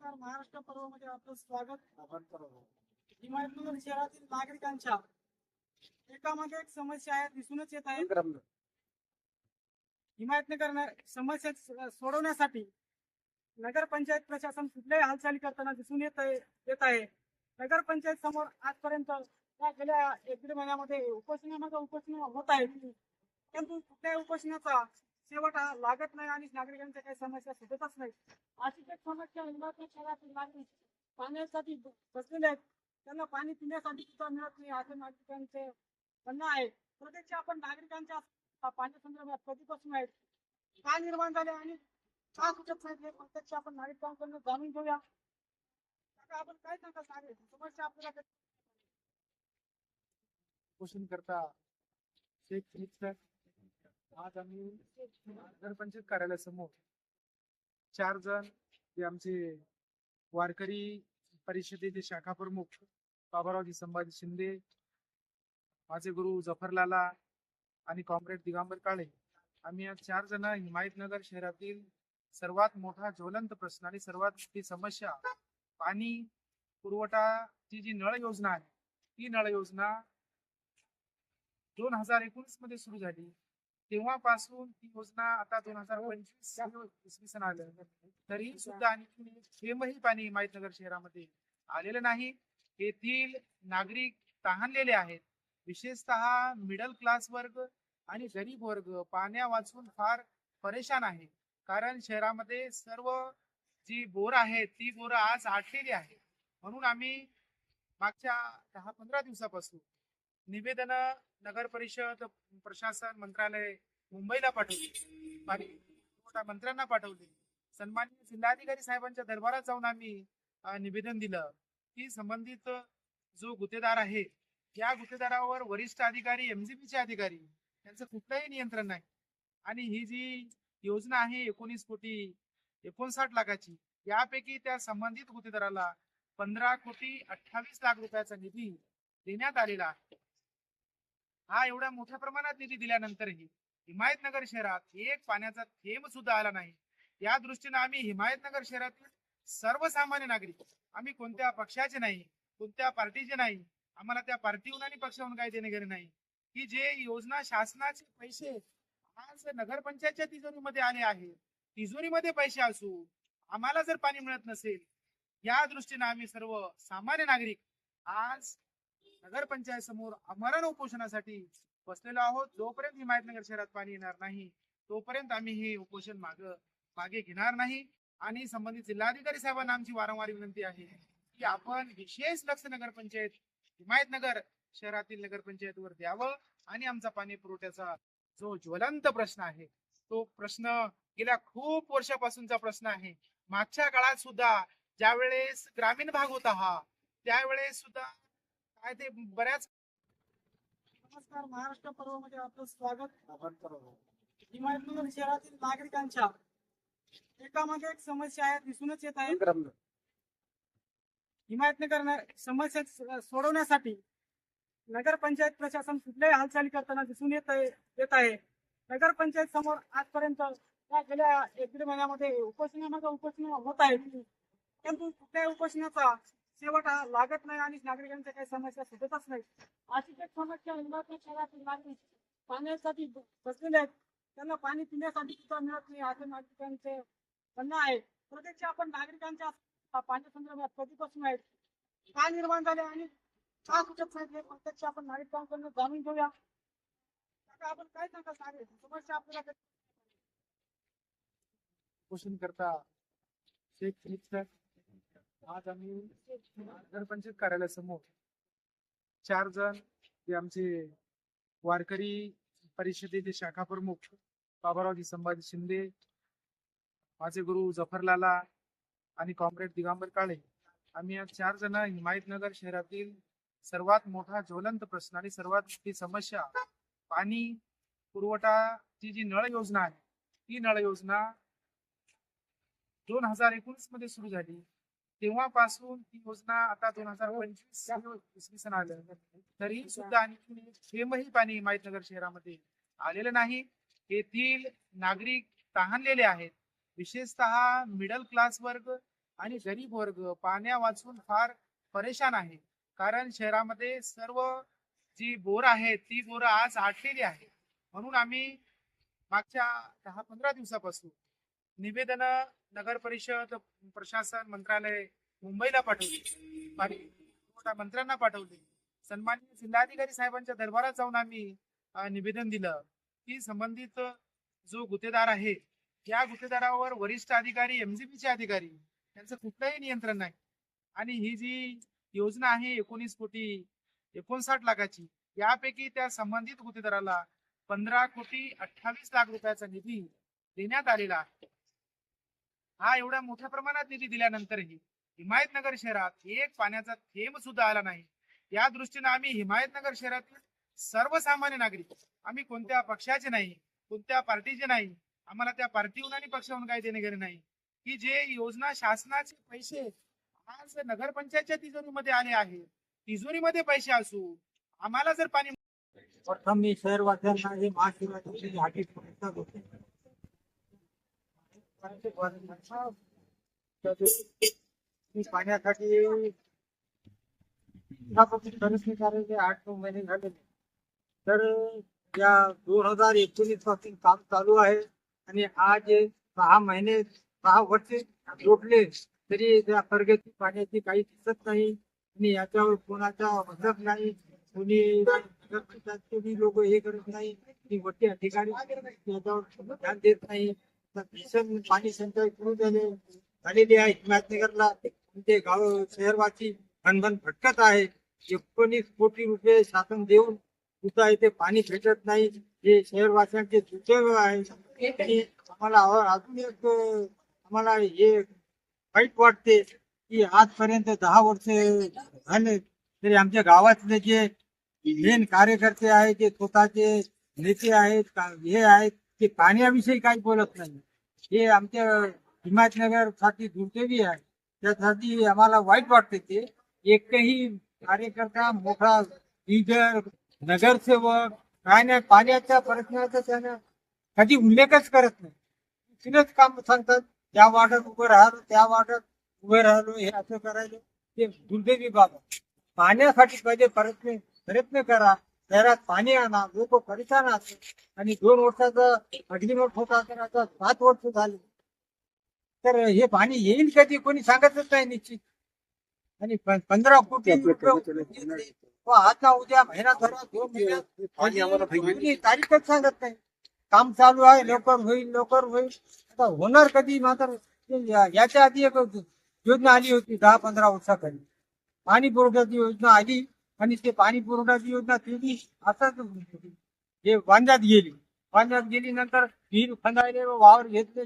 नमस्कार. महाराष्ट्र पर्वामध्ये आपलं स्वागत. हिमायतनगर शहरातील नागरिकांच्या एकामागे एक समस्या आहे दिसूनच येत आहे. हिमायतनगर समस्या स- सोडवण्यासाठी नगरपंचायत प्रशासन कुठल्याही हालचाली करताना दिसून येत येत आहे. नगरपंचायत समोर आजपर्यंत गेल्या एक दीड महिन्यामध्ये उपोषणामागे उपोषण होत आहे. परंतु कुठल्याही उपोषणाचा शेवट लागत नाही आणि नागरिकांच्या काही समस्या सुटतच नाही अशीच शहरातील नागरिक पाण्यासाठी बसलेले आहेत. त्यांना पाणी पिण्यासाठी सुद्धा मिळत नाही. असे नागरिकांचे म्हणणं आहे. प्रत्यक्ष आपण नागरिकांच्या पाण्या संदर्भात कधीपासून आहेत? का निर्माण झाले आणि का सुचत नाही? हे प्रत्यक्ष आपण नागरिकांकडून जाणून घेऊया. आपण काय सांगा सारे समस्या आपल्याला कधी- पोषण करता आज आम्ही नगरपंचायत कार्यालयासमोर चार जण जे आमचे वारकरी परिषदेचे शाखा प्रमुख बाबारावजी संभाजी शिंदे माझे गुरु जफरलाला आणि कॉम्रेड दिगंबर काळे आम्ही आज चार जण हिमायतनगर शहरातील सर्वात मोठा ज्वलंत प्रश्न आणि सर्वात मोठी समस्या पाणी पुरवठाची जी नळ योजना आहे ती नळ योजना दोन हजार एकोणीसमध्ये सुरू झाली. तेव्हापासून ती योजना आता दोन हजार पंचवीस इसवी सन आलं. तरी सुद्धा आणखी थेंबही पाणी हिमायतनगर शहरामध्ये आलेलं नाही. येथील नागरिक तहानलेले आहेत. विशेषतः मिडल क्लास वर्ग आणि गरीब वर्ग पाण्या वाचून फार परेशान आहे. कारण शहरामध्ये सर्व जी बोर आहेत ती बोर आज आटलेली आहे म्हणून आम्ही मागच्या दहा पंधरा दिवसापासून निवेदन नगर परिषद प्रशासन मंत्रालय मुंबईला पाठवली. आणि मंत्र्यांना पाठवली. सन्मान्य जिल्हाधिकारी साहेबांच्या दरबारात जाऊन आम्ही निवेदन दिलं. की संबंधित जो गुत्तेदार आहे या गुत्तेदारावर वरिष्ठ अधिकारी एमजीबीचे अधिकारी यांचं कुठलंही नियंत्रण नाही. आणि ही जी योजना आहे एकोणीस कोटी एकोणसाठ लाखाची यापैकी त्या संबंधित गुत्तेदाराला पंधरा कोटी अठ्ठावीस लाख रुपयाचा निधी देण्यात आलेला आहे. हा एवढ्या मोठ्या प्रमाणात निधी दिल्यानंतरही हिमायतनगर शहरात एक पाण्याचा थेंब सुद्धा आला नाही. या दृष्टीने आम्ही हिमायतनगर शहरातील सर्वसामान्य नागरिक. आम्ही कोणत्या पक्षाचे नाही कोणत्या पार्टीचे नाही आम्हाला त्या पार्टीहून आणि पक्षाहून काही देणे घेणे नाही. की जे योजना शासनाचे पैसे आज नगरपंचायतच्या तिजोरीमध्ये आले आहे तिजोरीमध्ये पैसे असू आम्हाला जर पाणी मिळत नसेल या दृष्टीने आम्ही सर्व सामान्य नागरिक आज नगरपंचायत समोर आमरण उपोषणासाठी बसलेलो आहोत. जोपर्यंत हिमायतनगर शहरात पाणी येणार नाही तोपर्यंत आम्ही हे उपोषण माग मागे घेणार नाही. आणि संबंधित जिल्हाधिकारी साहेबांना आमची वारंवार विनंती आहे की आपण विशेष लक्ष नगरपंचायत हिमायतनगर शहरातील नगरपंचायतवर द्यावं. आणि आमचा पाणी पुरवठ्याचा जो ज्वलंत प्रश्न आहे तो प्रश्न गेल्या खूप वर्षापासूनचा प्रश्न आहे. मागच्या काळात सुद्धा ज्यावेळेस ग्रामीण भाग होता हा त्यावेळेस सुद्धा आहे ते बऱ्याच नमस्कार महाराष्ट्र पर्वामध्ये आपलं स्वागत. हिमायतनगर शहरातील नागरिकांच्या एकामागे एक समस्या आहे दिसूनच येत आहे. हिमायतनगर समस्या स- सोडवण्यासाठी नगरपंचायत प्रशासन कुठल्याही हालचाली करताना दिसून येत येत आहे. नगरपंचायत समोर आजपर्यंत या गेल्या एक दीड महिन्यामध्ये उपोषणामागे उपोषण होत आहे. परंतु कुठल्याही उपोषणाचा शेवट लागत नाही आणि नागरिकांच्या काही समस्या सुटतच नाही. अशीच एक समस्या हिमाचल शहरातील नागरिक पाण्यासाठी बसलेले आहेत. त्यांना पाणी पिण्यासाठी सुद्धा मिळत नाही. असे नागरिकांचे म्हणणं आहे. प्रत्यक्ष आपण नागरिकांच्या पाण्यासंदर्भात कधीपासून आहेत? का निर्माण झाले आणि का सुचत नाही हे प्रत्यक्ष आपण नागरिकांकडून जाणून घेऊया. आपण काय सांगा सांगेल समस्या आपल्याला कधी- पोषण करता शेख मित्र आज आम्ही नगरपंचायत कार्यालयासमोर चार जण जे आमचे वारकरी परिषदेचे शाखा प्रमुख बाबारावजी संभाजी शिंदे माझे गुरु जफरलाला आणि कॉम्रेड दिगंबर काळे. आम्ही आज चार जण हिमायतनगर शहरातील सर्वात मोठा ज्वलंत प्रश्न आणि सर्वात मोठी समस्या पाणी पुरवठाची जी नळ योजना आहे ती नळ योजना दोन हजार एकोणीसमध्ये सुरू झाली. तेव्हापासून ती योजना आता दोन हजार पंचवीस इसवी सन आलं. तरी सुद्धा आणखी थेंबही पाणी हिमायतनगर शहरामध्ये आलेलं नाही. येथील नागरिक तहानलेले आहेत. विशेषतः मिडल क्लास वर्ग आणि गरीब वर्ग पाण्या वाचून फार परेशान आहे. कारण शहरामध्ये सर्व जी बोर आहेत ती बोर आज आटलेली आहे म्हणून आम्ही मागच्या दहा पंधरा दिवसापासून निवेदन नगर परिषद प्रशासन मंत्रालय मुंबईला पाठवली. पाणी मंत्र्यांना पाठवली. सन्मान्य जिल्हाधिकारी साहेबांच्या दरबारात जाऊन आम्ही निवेदन दिलं. की संबंधित जो गुत्तेदार आहे या गुत्तेदारावर वरिष्ठ अधिकारी एमजीपीचे अधिकारी यांचं कुठलंही नियंत्रण नाही. आणि ही जी योजना आहे एकोणीस कोटी एकोणसाठ लाखाची यापैकी त्या संबंधित गुत्तेदाराला पंधरा कोटी अठ्ठावीस लाख रुपयाचा निधी देण्यात आलेला आहे. हा एवढ्या मोठ्या प्रमाणात निधी दिल्यानंतरही हिमायतनगर शहरात एक पाण्याचा थेंब सुद्धा आला नाही. या दृष्टीने आम्ही हिमायतनगर शहरातील सर्वसामान्य नागरिक. आम्ही कोणत्या पक्षाचे नाही कोणत्या पार्टीचे नाही आम्हाला त्या पार्टीहून आणि पक्षाहून काही देणे घेणे नाही. की जे योजना शासनाचे पैसे आज नगरपंचायतच्या तिजोरीमध्ये आले आहे तिजोरीमध्ये पैसे असू आम्हाला जर पाणी प्रथम मी शहरवासियांना हे महाशिवरात्रीची हाटी होते पाण्यासाठी आठ नऊ महिने झालेले तर या दोन हजार एकोणीसपासून काम चालू आहे. आणि आज सहा महिने सहा वर्षे जोडले तरी त्या प्रगती पाण्याची काही दिसत नाही. आणि याच्यावर कोणाचा मदत नाही. कोणी लोक हे करत नाही. आणि अधिकारी याच्यावर ध्यान देत नाही. भीषण पाणी संचय सुरू झाले झालेली आहे हिमायतनगरला ते म्हणजे गाव शहरवासी भनभन भटकत आहे. एकोणीस कोटी रुपये शासन देऊन सुद्धा इथे पाणी भेटत नाही. हे शहरवासियांचे दुर्दैव आहे. आणि आम्हाला अजून एक आम्हाला हे वाईट वाटते की आजपर्यंत दहा वर्ष झाले तरी आमच्या गावातले जे मेन कार्यकर्ते आहेत जे स्वतःचे नेते आहेत हे आहेत ते पाण्याविषयी काही बोलत नाही. हे आमच्या हिमायतनगरसाठी दुर्दैवी आहे. त्यासाठी आम्हाला वाईट वाटते ते. एकही कार्यकर्ता मोठा लिडर नगरसेवक काय नाही पाण्याच्या प्रश्नाचा त्यानं कधी उल्लेखच करत नाही. तिथेच काम सांगतात त्या वाटत उभं राहिलो त्या वाटत उभे राहिलो हे असं करायचं. ते दुर्दैवी बाब पाण्यासाठी पाहिजे प्रयत्न प्रयत्न करा. शहरात पाणी आणा लोक परेशान असतात आणि दोन वर्षाचा अग्निमठ होता तर आता सात वर्ष झाले. तर हे पाणी येईल कधी? कोणी सांगतच नाही निश्चित. आणि पंधरा कोटी व आता उद्या महिना धरा दोन महिन्यात. तारीखच सांगत नाही. काम चालू आहे लवकर होईल लवकर होईल. आता होणार कधी? मात्र याच्या आधी एक योजना आली होती दहा पंधरा वर्षाखाली. पाणी पुरवठ्याची योजना आली. आणि ते पाणी पुरवठ्याची योजना ती असंच हे वांद्यात गेली. वांद्यात गेली नंतर विहीर खंदायले व वावर घेतले.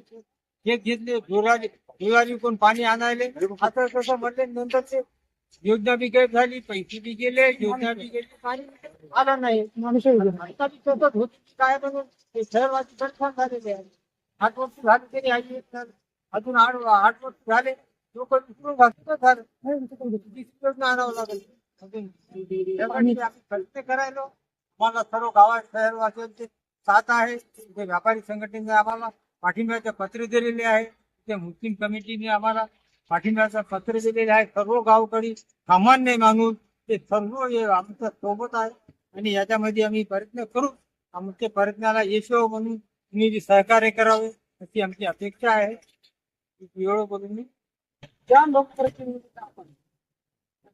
शेत घेतले. जोराली कोण पाणी आणायले. आता तसं म्हणले नंतर ते योजना बी काही झाली पैसे बी गेले योजना बी गेली. पाणी आलं नाही. माणूस होत. काय म्हणून? ते शहरवासी झालेले आहे. आठ वर्ष झाली तरी आई अजून आठ आठ वर्ष झाले. लोक विसरून झालं योजना आणावं लागेल? प्रत्येक करायलो. आम्हाला सर्व गावात शहरवासियांचे साथ आहे. ते व्यापारी संघटनेने आम्हाला पाठिंब्याचे पत्र दिलेले आहे. ते मुस्लिम कमिटीने आम्हाला पाठिंब्याचं पत्र दिलेले आहे. सर्व गावकडे सामान्य माणूस ते सर्व आमच्यासोबत आहे. आणि याच्यामध्ये आम्ही प्रयत्न करू. आमच्या प्रयत्नाला यश म्हणून तुम्ही सहकार्य करावे अशी आमची अपेक्षा आहे. एवढं बोलून मी. त्या लोकप्रतिनिधी आपण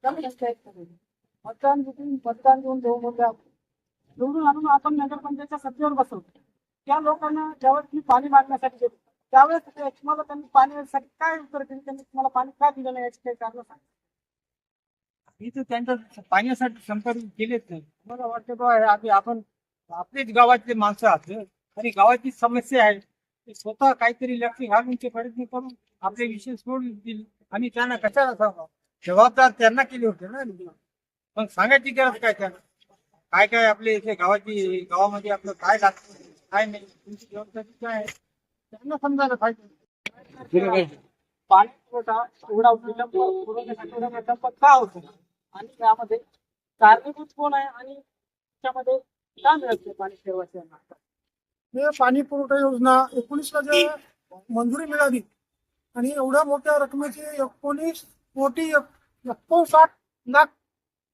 नगरपंचायतमध्ये मतदान जिथून मतदान देऊन देऊ आपण निवडून आणून आपण नगरपंचायतच्या सत्तेवर बसवतो त्या लोकांना ज्यावेळेस मी पाणी मागण्यासाठी गेलो त्यावेळेस तुम्हाला त्यांनी पाण्यासाठी काय उत्तर दिली? त्यांनी तुम्हाला पाणी का दिलं नाही याची काही कारण सांगा. मी तर त्यांच्या पाण्यासाठी संपर्क केलेच नाही मला वाटतं बा आम्ही आपण आपलेच गावातले माणसं आहात. आणि गावाची समस्या आहे. ते स्वतः काहीतरी लक्ष घालून ते प्रयत्न करून आपले विषय सोडून दिले आणि त्यांना कशाला सांगा जबाबदार त्यांना केले होते ना. मग सांगायची गरज काय त्यांना? काय काय आपले इथे गावाची गावामध्ये आपलं काय लागतं काय नाही तुमची जबाबदारी काय आहे? त्यांना समजायला पाहिजे. पाणी पुरवठा एवढा विलंब का होतो? आणि त्यामध्ये कारणीभूत कोण आहे? आणि त्यामध्ये का मिळत पाणी हे पाणी पुरवठा योजना एकोणीसला जे मंजुरी मिळाली आणि एवढ्या मोठ्या रकमेची एकोणीस कोटी एक- नाक लाख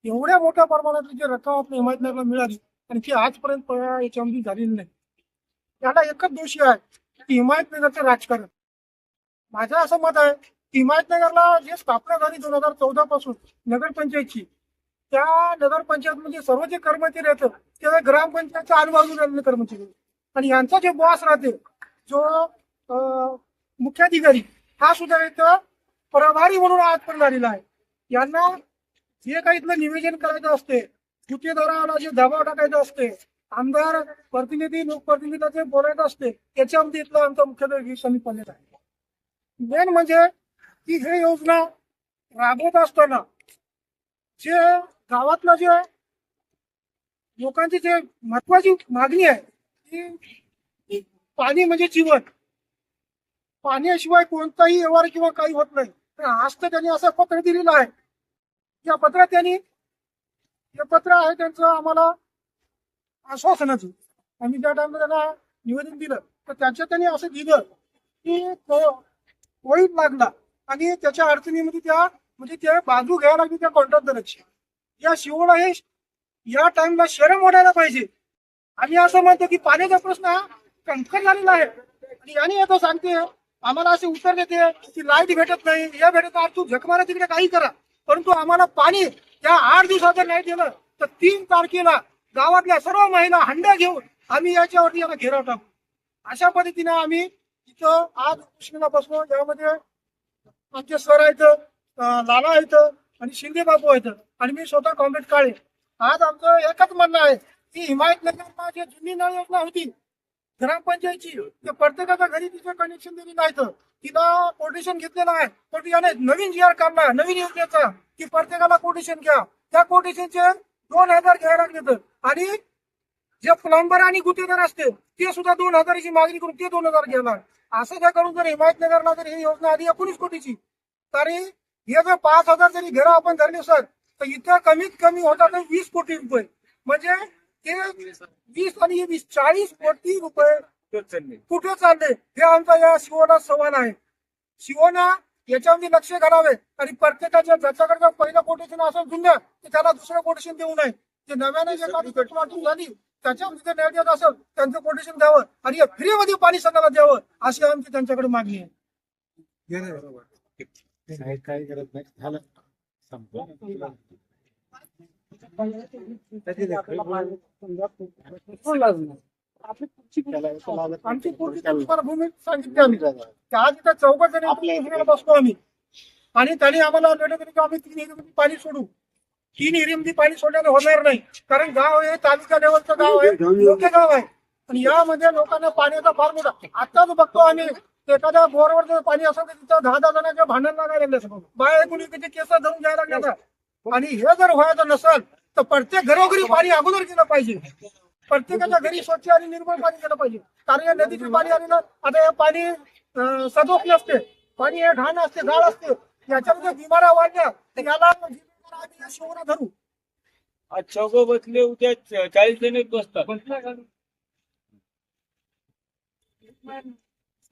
एवढ्या मोठ्या प्रमाणातली जी रक्कम आपल्या हिमायतनगरला मिळाली आणि ती आजपर्यंत याच्यामध्ये झालेली नाही. याला एकच दोषी आहे की हिमायतनगरचं राजकारण. माझं असं मत आहे की हिमायतनगरला जे स्थापना झाली दोन हजार चौदा पासून नगरपंचायतची त्या नगरपंचायतमध्ये म्हणजे सर्व जे कर्मचारी आहेत ते ग्रामपंचायतच्या आजूबाजूला राहिलेले कर्मचारी. आणि यांचा जे बॉस राहते जो अं, मुख्याधिकारी हा सुद्धा इथं प्रभारी म्हणून आजपर्यंत झालेला आहे. यांना जे काही इथलं निवेदन करायचं असते गुत्तेदाराला जे दबाव टाकायचा असते आमदार प्रतिनिधी लोकप्रतिनिधीला जे बोलायचं असते त्याच्यामध्ये इथलं आमचा मुख्याधिकारी कमी पडलेला आहे. मेन म्हणजे की हे योजना राबवत असताना जे गावातलं जे लोकांची जे महत्वाची मागणी आहे की पाणी म्हणजे जीवन. पाण्याशिवाय कोणताही व्यवहार किंवा काही होत नाही. तर आज तर त्यांनी असं पत्र दिलेलं आहे या पत्रात त्यांनी हे पत्र आहे त्यांचं आम्हाला आश्वासनाचं. आम्ही त्या टाइमला त्यांना निवेदन दिलं तर त्यांच्या त्यांनी असं दिलं की तो लागला आणि त्याच्या अडचणीमध्ये त्या म्हणजे त्या बाजू घ्यायला लागली त्या कॉन्ट्रॅक्टरची या शिवला हे या टाइमला शरम वाढायला पाहिजे. आम्ही असं म्हणतो की पाण्याचा प्रश्न हा कणखर झालेला आहे. आणि याने आता सांगते आम्हाला असे उत्तर देते की लाइट भेटत नाही. या भेटत तू झकमारा तिकडे काही करा. परंतु आम्हाला पाणी त्या आठ दिवसाचं नाही दिलं तर तीन तारखेला गावातल्या सर्व महिला हंड्या घेऊन आम्ही याच्यावरती याला घेराव टाकू. अशा पद्धतीने आम्ही इथं आज कृष्णाला बसलो यामध्ये आमचे सर आहेत लाला आहेत आणि शिंदे बापू आहेत आणि मी स्वतः कॉम्रेड काळे. आज आमचं एकच म्हणणं आहे की हिमायतनगरला जे जुनी नळ योजना होती ग्रामपंचायतची ते प्रत्येकाच्या घरी तिचं कनेक्शन दिली नाहीत तिला कोटेशन घेतलेलं आहे. पण याने नवीन जी आर काढला नवीन योजनेचा की प्रत्येकाला कोटेशन घ्या. त्या कोटेशनचे दोन हजार घ्यायला लागले आणि जे प्लंबर आणि गुत्तेदार असते ते सुद्धा दोन हजाराची मागणी करून ते दोन हजार घेणार. असं काय करून जर हिमायतनगरला जर ही योजना आधी एकोणीस कोटीची तरी हे जर पाच हजार जरी घेरा आपण धरले सर तर इथं कमीत कमी होतात वीस कोटी रुपये. म्हणजे ते वीस आणि वीस चाळीस कोटी रुपये कुठे चालले हे आमचा या शिवना सवाल आहे. शिवना याच्यामध्ये लक्ष घालावे. आणि प्रत्येकाच्या ज्याच्याकडे पहिलं कोटेशन असेल जुन्या तर त्याला दुसरं कोटेशन देऊ नये. ते नव्याने जे काही प्लॉटिंग झाली त्याच्यामध्ये देत असेल त्यांचं कोटेशन द्यावं. आणि फ्रीमध्ये पाणी सगळ्याला द्यावं अशी आमची त्यांच्याकडे मागणी आहे. काही गरज नाही. झालं. संपलं. आमची पुढची तुम्हाला भूमी सांगितली आम्ही. आज इथं चौघ जण बसतो आम्ही. आणि त्यांनी आम्हाला लेटर दिली की आम्ही तीन एरीमध्ये पाणी सोडू. तीन एरीमध्ये पाणी सोडल्याने होणार नाही. कारण गाव हे तालुका लेवलचं गाव आहे. मोठे गाव आहे. आणि यामध्ये लोकांना पाण्याचा फार मोठा आताच बघतो आम्ही एखाद्या बोरवर जर पाणी असेल तर तिथं दहा दहा जणांच्या भांडण लागायला लागले बाया कुणी त्याचे केस धरून घ्यायला लागले आणि हे जर व्हायचं नसेल तर प्रत्येक घरोघरी पाणी अगोदर गेलं पाहिजे. प्रत्येकाच्या घरी स्वच्छ आणि निर्मळ पाणी गेलं पाहिजे. कारण या नदीचे पाणी आलेलं आता हे पाणी अं, सदोष नसते. पाणी हे घाण असते गाळ असते. याच्यामध्ये बिमाऱ्या वाढल्या तर याला आम्ही शिवना धरू आज चौघ बसले उद्या चाळीस जण बसतात.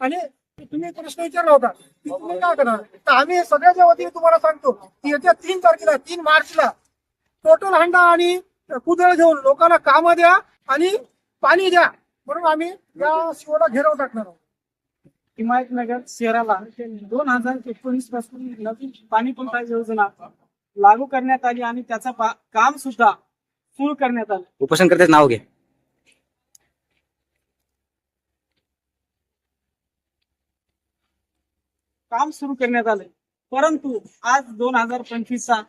आणि तुम्ही प्रश्न विचारला होता की तुम्ही काय करणार? तर आम्ही सगळ्याच्या वतीने तुम्हाला सांगतो की येत्या तीन तारखेला तीन मार्चला टोटल हंडा आणि कुदळ घेऊन लोकांना काम द्या आणि पाणी द्या. म्हणून आम्ही या शिवला घेराव टाकणार आहोत. हिमायतनगर शहराला दोन हजार एकोणीसपासून नवीन पाणी पुरवठा योजना लागू करण्यात आली आणि त्याचं पा- काम सुद्धा सुरू करण्यात आलं. उपोषणकर्त्याचं नाव घे. काम सुरू करण्यात आले परंतु आज दोन हजार पंचवीसचा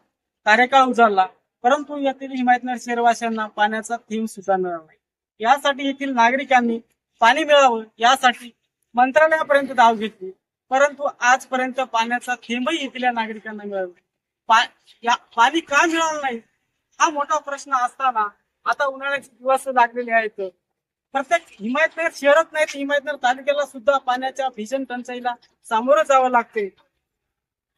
कार्यकाळ उजाडला परंतु येथील हिमायतनगर शहरवासियांना पाण्याचा थेंब सुद्धा मिळाला नाही. यासाठी येथील नागरिकांनी पाणी मिळावं यासाठी मंत्रालयापर्यंत धाव घेतली. परंतु आजपर्यंत पाण्याचा थेंबही येथील नागरिकांना मिळाला पा- या- पाणी का मिळालं नाही? हा मोठा प्रश्न असताना आता उन्हाळ्याचे दिवस लागलेले आहेत. प्रत्येक हिमायतनगर शहरात नाही तर हिमायतनगर तालुक्याला सुद्धा पाण्याच्या भीषण टंचाईला सामोरं जावं लागते.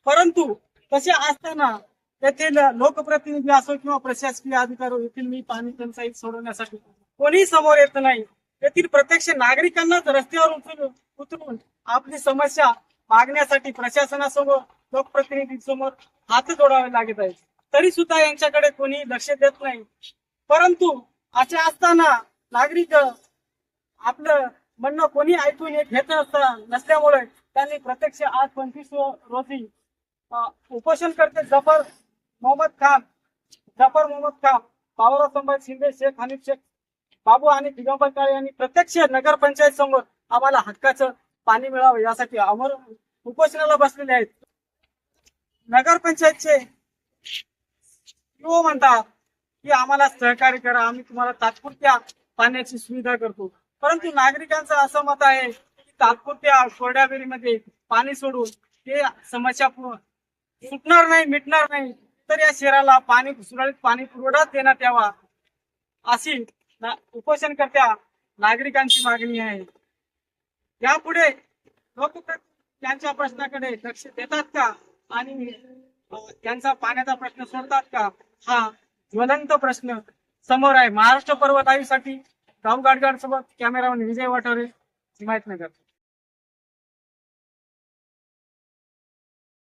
परंतु तसे असताना तेथील लोकप्रतिनिधी असो किंवा प्रशासकीय अधिकारी येथील मी पाणी टंचाई सोडवण्यासाठी कोणी समोर येत नाही. येथील प्रत्यक्ष नागरिकांनाच रस्त्यावर उतरून उतरून आपली समस्या मागण्यासाठी प्रशासनासमोर लोकप्रतिनिधींसमोर हात जोडावे लागत आहेत. तरी सुद्धा यांच्याकडे कोणी लक्ष देत नाही. परंतु असे असताना नागरिक आपलं म्हणणं कोणी ऐकून हे घेत नसता नसल्यामुळे त्यांनी प्रत्यक्ष आज पंचवीस रोजी उपोषण करते जफर मोहम्मद खान जफर मोहम्मद खान पावरा संभाजी शिंदे शेख हनीफ शेख बाबू आणि दिगंबर काळे यांनी प्रत्यक्ष नगरपंचायत समोर आम्हाला हक्काचं पाणी मिळावं यासाठी अमर उपोषणाला बसलेले आहेत. नगरपंचायतचे युव म्हणतात की आम्हाला सहकार्य करा आम्ही तुम्हाला तात्पुरत्या पाण्याची सुविधा करतो. परंतु नागरिकांचं असं मत आहे की तात्पुरत्या कोरड्या विहिरीमध्ये पाणी सोडून ते समस्या सुटणार नाही मिटणार नाही. तर या शहराला पाणी सुरळीत पाणी पुरवठा देण्यात यावा अशी ना- उपोषणकर्त्या नागरिकांची मागणी आहे. यापुढे लोक त्यांच्या प्रश्नाकडे लक्ष देतात का? आणि त्यांचा पाण्याचा प्रश्न सोडतात का? हा ज्वलंत प्रश्न समोर आहे. महाराष्ट्र पर्वत लाईव्हसाठी गाडगाड सोबत कॅमेरामन विजय वाटारे हिमायतनगर.